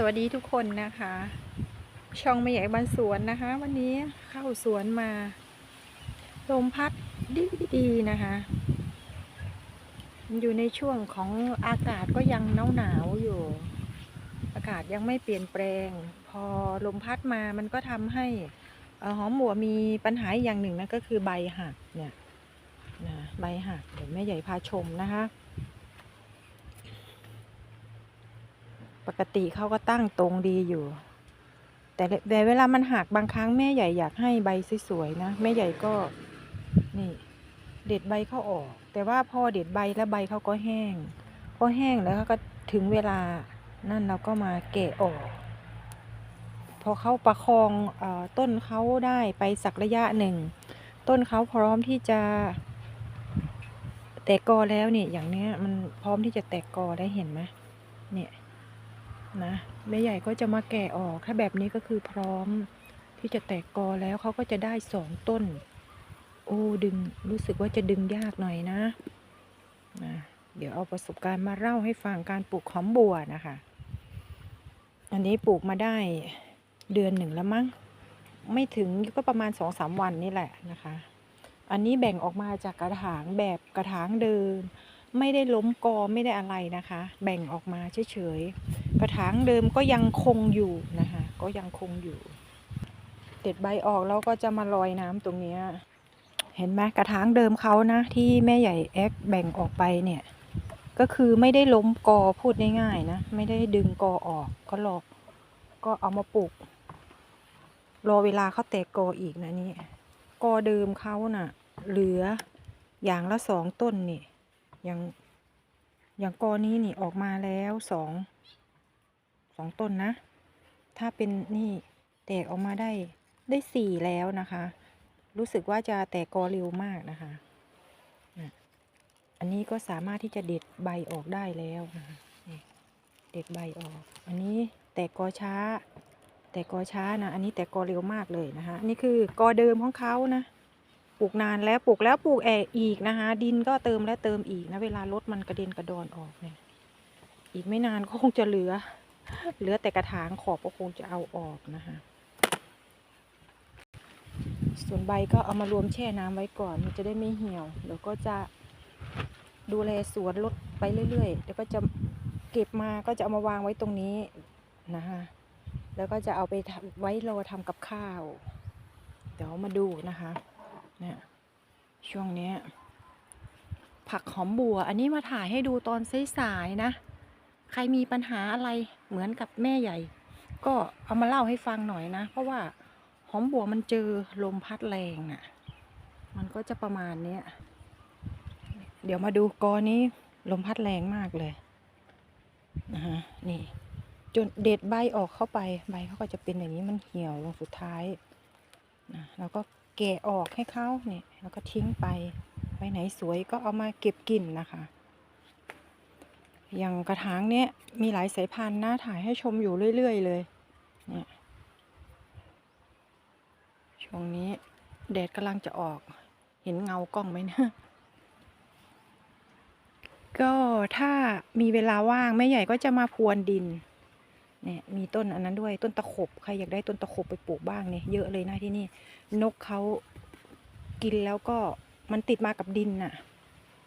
สวัสดีทุกคนนะคะ ช่องไม่ใหญ่บ้านสวนนะคะ วันนี้เข้าสวนมาลมพัดดีดีนะคะ อยู่ในช่วงของอากาศก็ยังหนาวหนาวอยู่ อากาศยังไม่เปลี่ยนแปลง พอลมพัดมามันก็ทำให้เอ่อหอมบัวมีปัญหาอีกอย่างหนึ่งนะก็คือใบหักเนี่ยนะใบหักเดี๋ยวแม่ใหญ่พาชมนะคะ ปกติเขาก็ตั้งตรงดีอยู่ แต่แต่เวลามันหักบางครั้งแม่ใหญ่อยากให้ใบสวยๆนะแม่ใหญ่ก็นี่ เด็ดใบเขาออก แต่ว่าพอเด็ดใบแล้วใบเขาก็แห้งพอแห้งแล้วเขาก็ถึงเวลานั่นเราก็มาแกะออก พอเขาประคองอต้นเขาได้ไปสักระยะหนึ่ง ต้นเขาพร้อมที่จะแตกกอแล้วเนี่ยอย่างเนี้ยมันพร้อมที่จะแตกกอได้เห็นไหมเนี่ย นะแม่ใหญ่ก็จะมาแกะออกถ้าแบบนี้ก็คือพร้อมที่จะแตกกอแล้วเขาก็จะได้สองต้น โอ้ดึงรู้สึกว่าจะดึงยากหน่อยนะนะเดี๋ยวเอาประสบการณ์มาเล่าให้ฟังการปลูกหอมบัวนะคะ อันนี้ปลูกมาได้เดือนหนึ่งแล้วมั้งไม่ถึงก็ประมาณสองสามวันนี่แหละนะคะ อันนี้แบ่งออกมาจากกระถางแบบกระถางเดิม ไม่ได้ล้มกอไม่ได้อะไรนะคะ แบ่งออกมาเฉยๆ กระถางเดิมก็ยังคงอยู่นะคะ ก็ยังคงอยู่เด็ดใบออกแล้วก็จะมาลอยน้ำตรงเนี้ยเห็นไหมกระถางเดิมเขานะ ที่แม่ใหญ่แอกแบ่งออกไปเนี่ย ก็คือไม่ได้ล้มกอพูดง่ายๆนะ ไม่ได้ดึงกอออกก็หลอกก็เอามาปลูกรอเวลาเขาแตกกออีกนะนี่กอเดิมเขาน่ะ เหลืออย่างละสองต้นนี่อย่างอย่างกอนี้นี่ออกมาแล้วสอง สองต้นนะ ถ้าเป็นนี่แตกออกมาได้ได้สี่แล้วนะคะ รู้สึกว่าจะแตกกอเร็วมากนะคะ อันนี้ก็สามารถที่จะเด็ดใบออกได้แล้วนะคะเด็ดใบออก อันนี้แตกกอช้า แตกกอช้านะ อันนี้แตกกอเร็วมากเลยนะคะอันนี่คือกอเดิมของเขานะ ปลูกนานแล้วปลูกแล้วปลูกแออีกนะคะ ดินก็เติมแล้วเติมอีกนะ เวลารถมันกระเด็นกระดอนออกเนี่ย อีกไม่นานก็คงจะเหลือ เหลือแต่กระถางขอบก็คงจะเอาออกนะคะ ส่วนใบก็เอามารวมแช่น้ำไว้ก่อน มันจะได้ไม่เหี่ยวเดี๋ยวก็จะดูแลสวนลดไปเรื่อยๆเดี๋ยวก็จะเก็บมาก็จะเอามาวางไว้ตรงนี้นะคะแล้วก็จะเอาไปทำไว้รอทำกับข้าว เดี๋ยวมาดูนะคะเนี่ยช่วงนี้ผักหอมบัว อันนี้มาถ่ายให้ดูตอนสายๆนะ ใครมีปัญหาอะไรเหมือนกับแม่ใหญ่ ก็เอามาเล่าให้ฟังหน่อยนะ เพราะว่าหอมบัวมันเจอลมพัดแรงน่ะ มันก็จะประมาณเนี้ยเดี๋ยวมาดูกอนี้ลมพัดแรงมากเลยนะฮะนี่ จนเด็ดใบออกเข้าไปใบเขาก็จะเป็นอย่างนี้มันเหี่ยวลงสุดท้ายนะแล้วก็แกะออกให้เขาเนี่ยแล้วก็ทิ้งไปไปไหนสวยก็เอามาเก็บกินนะคะ อย่างกระถางเนี้ยมีหลายสายพันธุ์นะถ่ายให้ชมอยู่เรื่อย ๆ เลยเนี่ยช่วงนี้แดดกำลังจะออกเห็นเงากล้องไหมเนะก็ถ้ามีเวลาว่างแม่ใหญ่ก็จะมาพรวนดินเนี่ยมีต้นอันนั้นด้วยต้นตะขบใครอยากได้ต้นตะขบไปปลูกบ้างเนี่ยเยอะเลยนะที่นี่ นกเขากินแล้วก็มันติดมากับดินน่ะ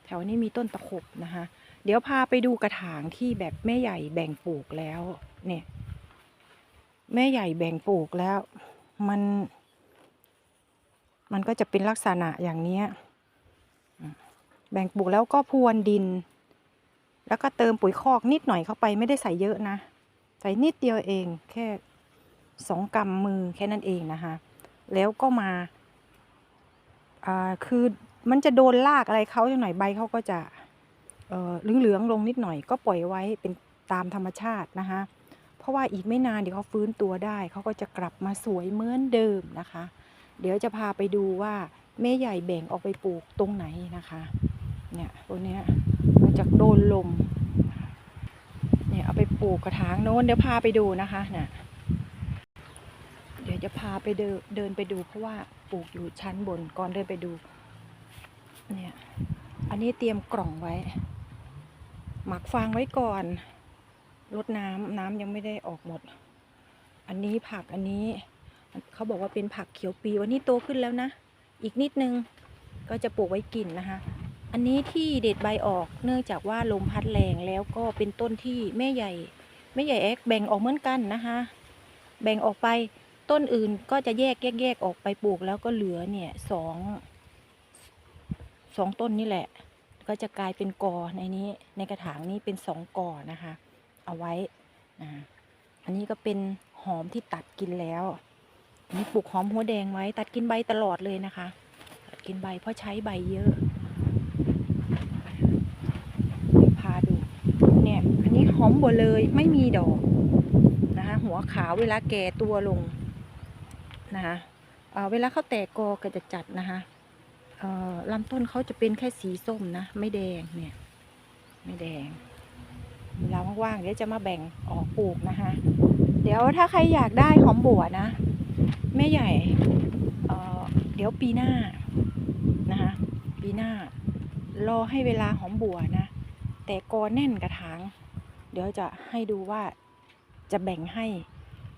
แถวนี้มีต้นตะขบนะคะ เดี๋ยวพาไปดูกระถางที่แบบแม่ใหญ่แบ่งปลูกแล้ว เนี่ย แม่ใหญ่แบ่งปลูกแล้ว มัน มันก็จะเป็นลักษณะอย่างเนี้ยแบ่งปลูกแล้วก็พรวนดิน แล้วก็เติมปุ๋ยคอกนิดหน่อยเข้าไปไม่ได้ใส่เยอะนะ ใส่นิดเดียวเอง แค่สองกำมือแค่นั้นเองนะคะ แล้วก็มาอ่าคือมันจะโดนลากอะไรเขาหน่อยใบเขาก็จะ เหลืองๆลงนิดหน่อยก็ปล่อยไว้เป็นตามธรรมชาตินะคะเพราะว่าอีกไม่นานเดี๋ยวเขาฟื้นตัวได้ เขาก็จะกลับมาสวยเหมือนเดิมนะคะ เดี๋ยวจะพาไปดูว่าแม่ใหญ่แบ่งออกไปปลูกตรงไหนนะคะเนี่ยตัวเนี้ยมาจากโดนลมเนี่ยเอาไปปลูกกระถางโน้นเดี๋ยวพาไปดูนะคะเนี่ยเดี๋ยวจะพาไปเดินเดินไปดู เพราะว่าปลูกอยู่ชั้นบนก่อนเดินไปดูเนี่ยอันนี้เตรียมกล่องไว้ หมักฟางไว้ก่อนรดน้ำน้ำยังไม่ได้ออกหมด อันนี้ผักอันนี้ เขาบอกว่าเป็นผักเขียวปีวันนี้โตขึ้นแล้วนะ อีกนิดนึงก็จะปลูกไว้กินนะคะ อันนี้ที่เด็ดใบออกเนื่องจากว่าลมพัดแรงแล้วก็เป็นต้นที่แม่ใหญ่แม่ใหญ่แอกแบ่งออกเหมือนกันนะคะแบ่งออกไปต้นอื่นก็จะแยกแยกแยกออกไปปลูกแล้วก็เหลือเนี่ยสองสองต้นนี่แหละ ก็จะกลายเป็นกอในนี้ในกระถางนี้เป็นสองกอนะคะ เอาไว้อันนี้ก็เป็นหอมที่ตัดกินแล้วอันนี้ปลูกหอมหัวแดงไว้ ตัดกินใบตลอดเลยนะคะ ตัดกินใบเพราะใช้ใบเยอะพาดูเนี่ยอันนี้หอมบัวเลยไม่มีดอกนะคะหัวขาวเวลาแก่ตัวลงนะคะเเวลาเขาแตกกอก็จะจัดนะคะ ลำต้นเขาจะเป็นแค่สีส้มนะ ไม่แดงเนี่ย ไม่แดงเวลาว่างๆเดี๋ยวจะมาแบ่งออกปลูกนะคะ เดี๋ยวถ้าใครอยากได้หอมบัวนะแม่ใหญ่เอ่อเดี๋ยวปีหน้านะคะปีหน้ารอให้เวลาหอมบัวนะ แต่กอแน่นกระถาง เดี๋ยวจะให้ดูว่าจะแบ่งให้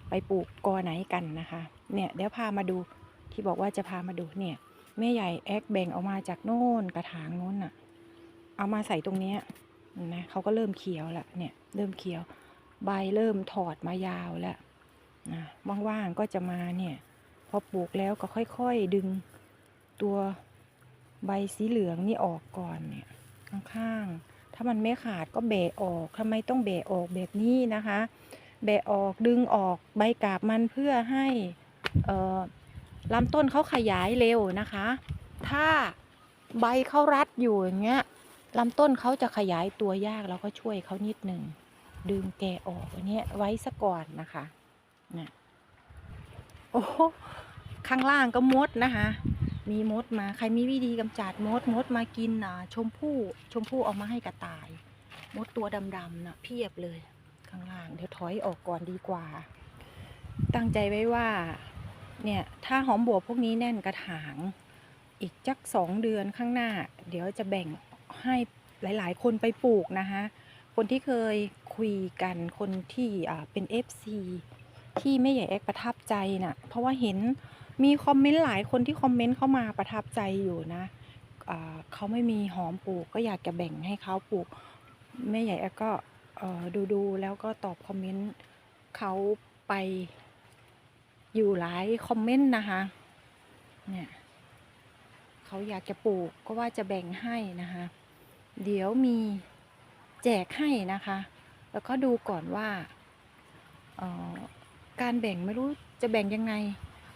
ไปปลูกกอไหนกันนะคะ เนี่ยเดี๋ยวพามาดูที่บอกว่าจะพามาดูเนี่ย แม่ใหญ่แอกแบ่งออกมาจากโน่นกระถางโน้นน่ะ เอามาใส่ตรงเนี้ยนะเขาก็เริ่มเขียวล้วเนี่ยเริ่มเขียว ใบเริ่มถอดมายาวแล้วนะว่างๆก็จะมาเนี่ยพอปลูกแล้วก็ค่อยๆดึงตัวใบสีเหลืองนี่ออกก่อนเนี่ยข้างๆ ถ้ามันไม่ขาดก็แบะออกทำไมต้องแบะออกแบบนี้นะคะแบะออกดึงออกใบกาบมันเพื่อให้เอ่อ ลำต้นเขาขยายเร็วนะคะ ถ้าใบเขารัดอยู่อย่างเงี้ยลำต้นเขาจะขยายตัวยากเราก็ช่วยเขานิดหนึ่งดึงแกออกอันเนี้ยไว้ซะก่อนนะคะนะโอ้โหข้างล่างก็มดนะคะ มีมดมาใครมีวิธีกำจัดมดมดมากินอ่าชมพู่ชมพู่เอามาให้กระต่าย มดตัวดำๆน่ะเพียบเลย ข้างล่างเดี๋ยวถอยออกก่อนดีกว่า ตั้งใจไว้ว่า เนี่ยถ้าหอมบัวพวกนี้แน่นกระถาง อีกจักสองเดือนข้างหน้า เดี๋ยวจะแบ่งให้หลาย ๆ คนไปปลูกนะคะคนที่เคยคุยกันคนที่เป็น FC ที่ไม่ใหญ่แอกประทับใจน่ะเพราะว่าเห็นมีคอมเมนต์หลายคนที่คอมเมนต์เข้ามาประทับใจอยู่นะอ่าเขาไม่มีหอมปลูกก็อยากจะแบ่งให้เขาปลูกแม่ใหญ่แอกก็ดูดูแล้วก็ตอบคอมเมนต์เขาไป อยู่หลายคอมเมนต์นะคะเนี่ยเขาอยากจะปลูกก็ว่าจะแบ่งให้นะคะ เดี๋ยวมีแจกให้นะคะ แล้วก็ดูก่อนว่าออการแบ่งไม่รู้จะแบ่งยังไง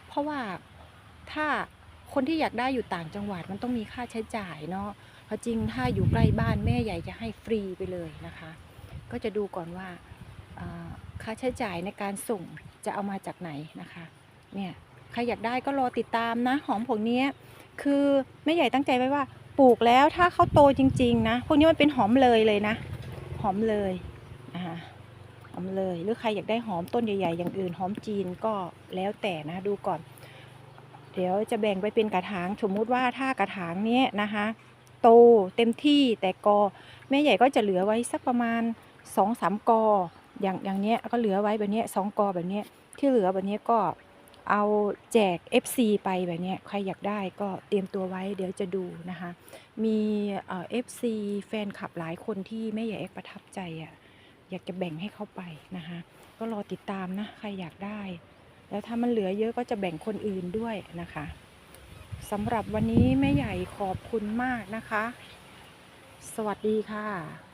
เพราะว่าถ้าคนที่อยากได้อยู่ต่างจังหวัดมันต้องมีค่าใช้จ่ายเนาะเพราะจริงถ้าอยู่ใกล้บ้านแม่ใหญ่จะให้ฟรีไปเลยนะคะ ก็จะดูก่อนว่าค่าใช้จ่ายในการส่ง จะเอามาจากไหนนะคะ เนี่ยใครอยากได้ก็รอติดตามนะ หอมผงนี้คือแม่ใหญ่ตั้งใจไว้ว่าปลูกแล้วถ้าเขาโตจริง ๆ นะพวกนี้มันเป็นหอมเลยเลยนะ หอมเลยนะคะหอมเลยหรือใครอยากได้หอมต้นใหญ่ๆอย่างอื่นหอมจีนก็แล้วแต่นะดูก่อน เดี๋ยวจะแบ่งไปเป็นกระถางสมมุติว่าถ้ากระถางนี้นะคะ โตเต็มที่แต่กอแม่ใหญ่ก็จะเหลือไว้สักประมาณสองสามกอ อย่างอย่างเนี้ยก็เหลือไว้แบบเนี้ยสองกอแบบเนี้ยที่เหลือแบบเนี้ยก็เอาแจก FC ไปแบบเนี้ยใครอยากได้ก็เตรียมตัวไว้เดี๋ยวจะดูนะคะ มีเอ่อฟซีแฟนคลับหลายคนที่แม่ใหญ่เอกประทับใจอะอยากจะแบ่งให้เขาไปนะคะก็รอติดตามนะ ใครอยากได้ แล้วถ้ามันเหลือเยอะก็จะแบ่งคนอื่นด้วยนะคะสำหรับวันนี้แม่ใหญ่ขอบคุณมากนะคะ สวัสดีค่ะ